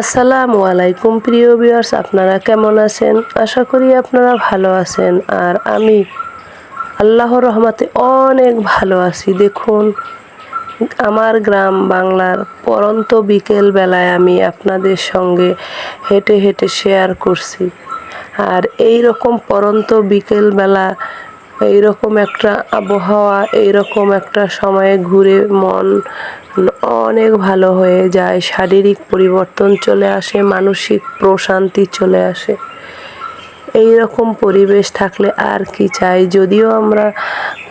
আসসালামু আলাইকুম, প্রিয় ভিউয়ার্স আপনারা কেমন আছেন? আশা করি আপনারা ভালো আছেন। আর আমি আল্লাহর রহমতে অনেক ভালো আছি। দেখুন, আমার গ্রাম বাংলার পরন্ত বিকেল বেলায় আমি আপনাদের সঙ্গে হেঁটে হেঁটে শেয়ার করছি। আর এই রকম পরন্ত বিকেল বেলা, এইরকম একটা আবহাওয়া, এইরকম একটা সময়ে ঘুরে মন অনেক ভালো হয়ে যায়, শারীরিক পরিবর্তন চলে আসে, মানসিক প্রশান্তি চলে আসে। এই রকম পরিবেশ থাকলে আর কি চাই? যদিও আমরা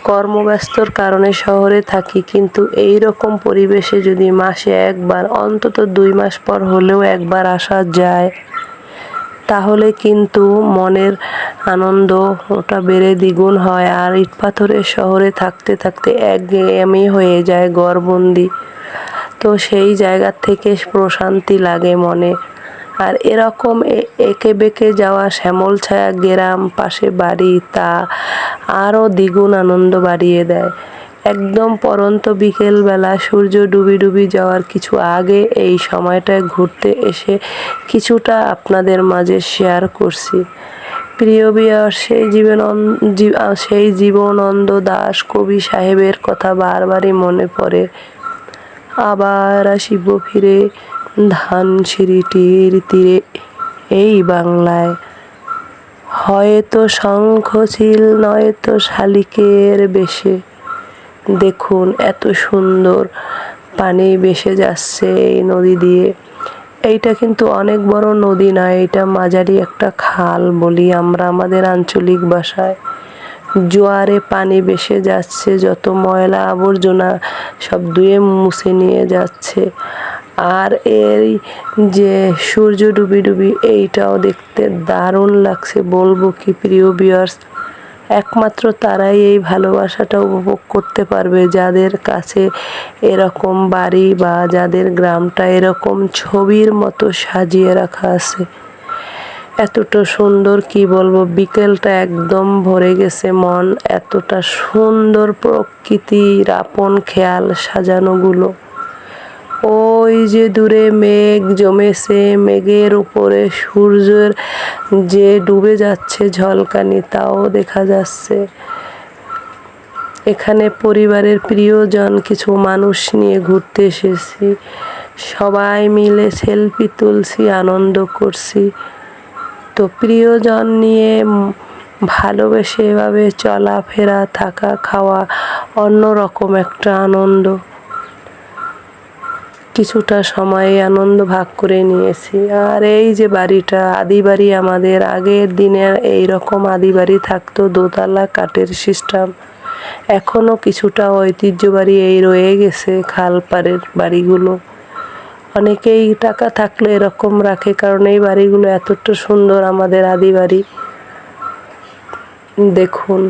কর্মব্যস্তর কারণে শহরে থাকি, কিন্তু এই রকম পরিবেশে যদি মাসে একবার, অন্তত দুই মাস পর হলেও একবার আসা যায়। তাহলে কিন্তু মনের আনন্দ ওটা বেড়ে দ্বিগুণ হয়। আর ইট পাথরের শহরে থাকতে থাকতে একঘেয়েমি হয়ে যায় গড়বন্দি তো সেই জায়গার থেকে প্রশান্তি লাগে মনে। আর এরকম একে বেঁকে যাওয়া শ্যামল ছায়া গ্রাম, পাশে বাড়ি, তা আরও দ্বিগুণ আনন্দ বাড়িয়ে দেয়। একদম পরন্ত বিকেলবেলা সূর্য ডুবি ডুবি যাওয়ার কিছু আগে এই সময়টায় ঘুরতে এসে কিছুটা আপনাদের মাঝে শেয়ার করছি। প্রিয় বিয়ার সেই জীবন সেই জীবনন্দ দাস কবি সাহেবের কথা বারবারই মনে পড়ে। আবার আসিব ফিরে ধান সিঁড়িটির তীরে এই বাংলায়। হয়তো শঙ্খ ছিল, নয়তো শালিকের বেশে। দেখুন, এত সুন্দর পানি ভেসে যাচ্ছে এই নদী দিয়ে। এইটা কিন্তু অনেক বড় নদী না এটা মাঝারি একটা খাল বলি আমরা আমাদের আঞ্চলিক ভাষায়। জোয়ারে পানি ভেসে যাচ্ছে, যত ময়লা আবর্জনা সব ধুয়ে মুছে নিয়ে যাচ্ছে। আর এই যে সূর্য ডুবি ডুবি, এইটাও দেখতে দারুণ লাগছে, বলব কি প্রিয় বিয়ার্স একমাত্র তারাই এই ভালোবাসাটা উপভোগ করতে পারবে। যাদের কাছে এরকম বাড়ি বা যাদের গ্রামটা এরকম ছবির মতো সাজিয়ে রাখা আছে, এতটা সুন্দর, কি বলব, বিকেলটা একদম ভরে গেছে মন, এতটা সুন্দর প্রকৃতির আপন খেয়াল সাজানোগুলো। ওই যে দূরে মেঘ জমেছে, মেঘের উপরে সূর্যের যে ডুবে যাচ্ছে ঝলকানি, তাও দেখা যাচ্ছে। এখানে পরিবারের প্রিয়জন, কিছু মানুষ নিয়ে ঘুরতে এসেছি। সবাই মিলে সেলফি তুলছি, আনন্দ করছি। তো প্রিয়জন নিয়ে ভালোবেসে এভাবে চলাফেরা থাকা খাওয়া অন্যরকম একটা আনন্দ। কিছুটা সময় আনন্দ ভাগ করে নিয়েছি। আর এই যে বাড়িটা, আদি বাড়ি আমাদের, আগের দিনের এই রকম আদি বাড়ি থাকতো, দোতলা কাঠের সিস্টেম। এখনও কিছুটা ঐতিহ্য বাড়ি এই রয়ে গেছে খালপাড়ের বাড়িগুলো। অনেকেই টাকা থাকলে এরকম রাখে, কারণ এই বাড়িগুলো এতটা সুন্দর আমাদের আদি বাড়ি। দেখুন,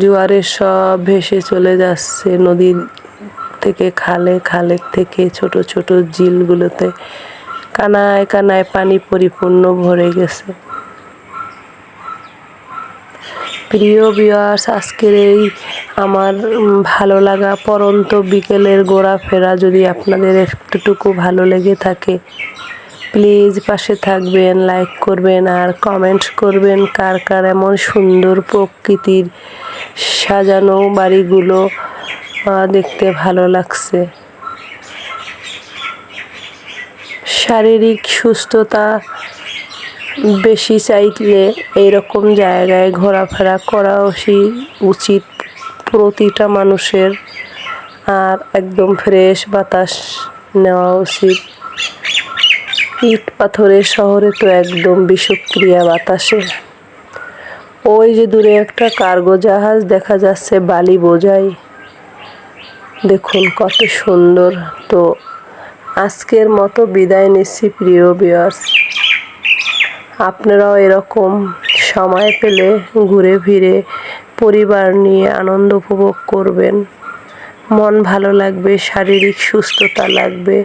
জোয়ারের সব ভেসে চলে যাচ্ছে, নদীর থেকে খালে খালের থেকে ছোট ছোট ঝিলগুলোতে কানায় কানায় পানি পরিপূর্ণ ভরে গেছে। প্রিয় বিয়ার্স আজকের এই আমার ভালো লাগা পরন্ত বিকেলের ফেরা যদি আপনাদের একটুটুকু ভালো লেগে থাকে প্লিজ পাশে থাকবেন লাইক করবেন আর কমেন্ট করবেন কার কার এমন সুন্দর প্রকৃতির সাজানো বাড়িগুলো দেখতে ভালো লাগছে। শারীরিক সুস্থতা বেশি চাইলে এইরকম জায়গায় ঘোরাফেরা করা উচিত প্রতিটা মানুষের। আর একদম ফ্রেশ বাতাস নেওয়া উচিত। ইট পাথরের শহরে তো একদম বিষক্রিয়া বাতাসে। ওই যে দূরে একটা কার্গো জাহাজ দেখা যাচ্ছে, বালি বোঝাই। দেখুন, কত সুন্দর। তো আজকের মতো বিদায় নিচ্ছি, প্রিয় বিয়ার্স আপনারাও এরকম সময় পেলে ঘুরে ফিরে পরিবার নিয়ে আনন্দ উপভোগ করবেন। মন ভালো লাগবে, শারীরিক সুস্থতা লাগবে।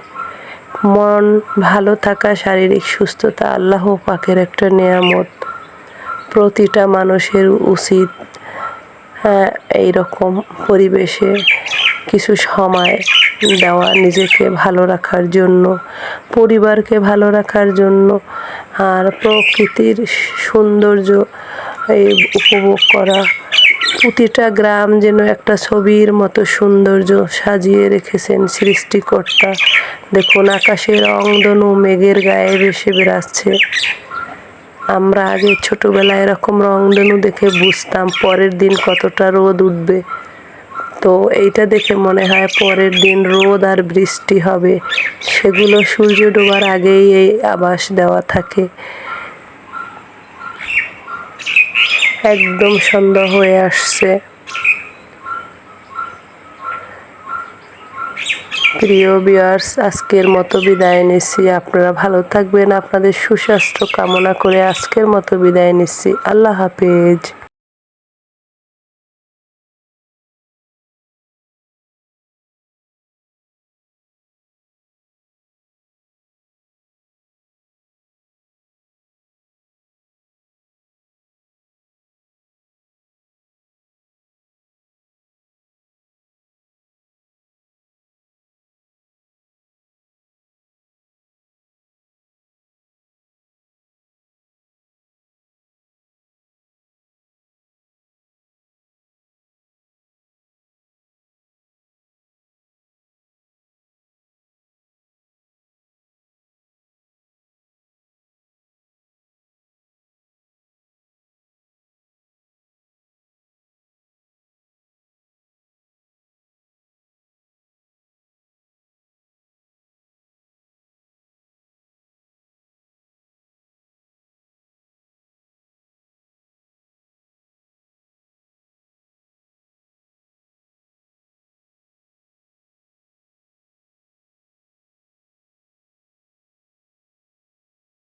মন ভালো থাকা, শারীরিক সুস্থতা আল্লাহ পাকের একটা নিয়ামত। প্রতিটা মানুষের উচিত হ্যাঁ এইরকম পরিবেশে কিছু সময় দেওয়া নিজেকে ভালো রাখার জন্য, পরিবারকে ভালো রাখার জন্য আর প্রকৃতির সৌন্দর্য এই উপভোগ করা। প্রতিটা গ্রাম যেন একটা ছবির মতো সৌন্দর্য সাজিয়ে রেখেছেন সৃষ্টিকর্তা। দেখুন আকাশের রংধনু মেঘের গায়ে ভেসে বেড়াচ্ছে। আমরা আগে ছোটবেলায় এরকম রংধনু দেখে বুঝতাম পরের দিন কতটা রোদ উঠবে। তো এইটা দেখে মনে হয় পরের দিন রোদ আর বৃষ্টি হবে। সেগুলো সূর্য ডোবার আগেই এই আবাস দেওয়া থাকে। একদম সন্ধ্যা হয়ে আসছে। প্রিয় বিয়ার্স আজকের মতো বিদায় নিচ্ছি। আপনারা ভালো থাকবেন। আপনাদের সুস্বাস্থ্য কামনা করে আজকের মতো বিদায় নিচ্ছি। আল্লাহ হাফেজ।